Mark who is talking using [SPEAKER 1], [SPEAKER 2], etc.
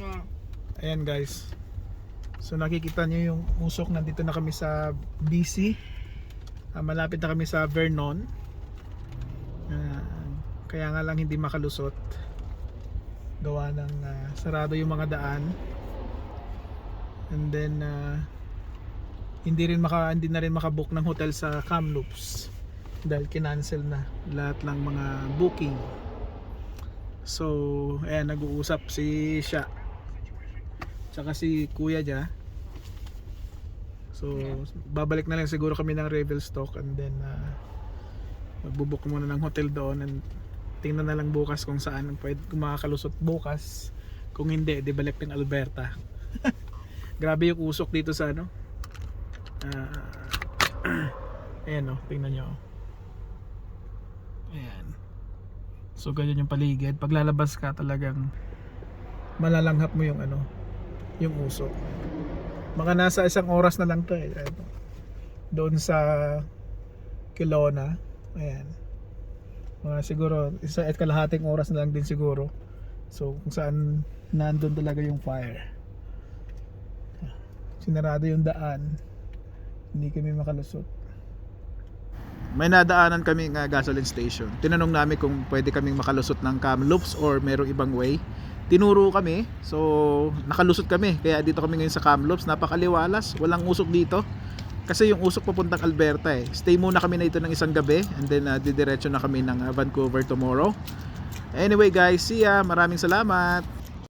[SPEAKER 1] Yeah.
[SPEAKER 2] Ayan guys. So nakikita niyo yung usok nandito na kami sa BC. Ah, malapit na kami sa Vernon. Ah, kaya nga lang hindi makalusot. Gawa ng ah, sarado yung mga daan. And then ah, hindi rin maka hindi na rin makabook ng hotel sa Kamloops dahil kinancel na lahat ng mga booking. So, ayan nag-uusap si Sha tsaka si kuya niya. So babalik na lang siguro kami ng Revelstock and then uh, magbubuk muna ng hotel doon and tingnan na lang bukas kung saan pwede kung makakalusot bukas. Kung hindi di balik ng Alberta. Grabe yung usok dito sa ano. Ah, ayan o tingnan nyo ayan. So ganyan yung paligid. Pag lalabas ka talagang malalanghap mo yung ano yung usok. Mga nasa isang oras na lang to eh. Doon sa Kelowna. Ayan. Mga siguro, isa at kalahating oras na lang din siguro. So kung saan nandun talaga yung fire. Sinarado yung daan. Hindi kami makalusot. May nadaanan kami nga gasoline station. Tinanong namin kung pwede kaming makalusot ng Kamloops or merong ibang way tinuro kami so nakalusot kami. Kaya dito kami ngayon sa Kamloops napakaliwalas. Walang usok dito. Kasi yung usok papuntang Alberta eh. Stay muna kami na ito ng isang gabi and then uh, didiretso na kami ng uh, Vancouver tomorrow. Anyway guys see ya. Maraming salamat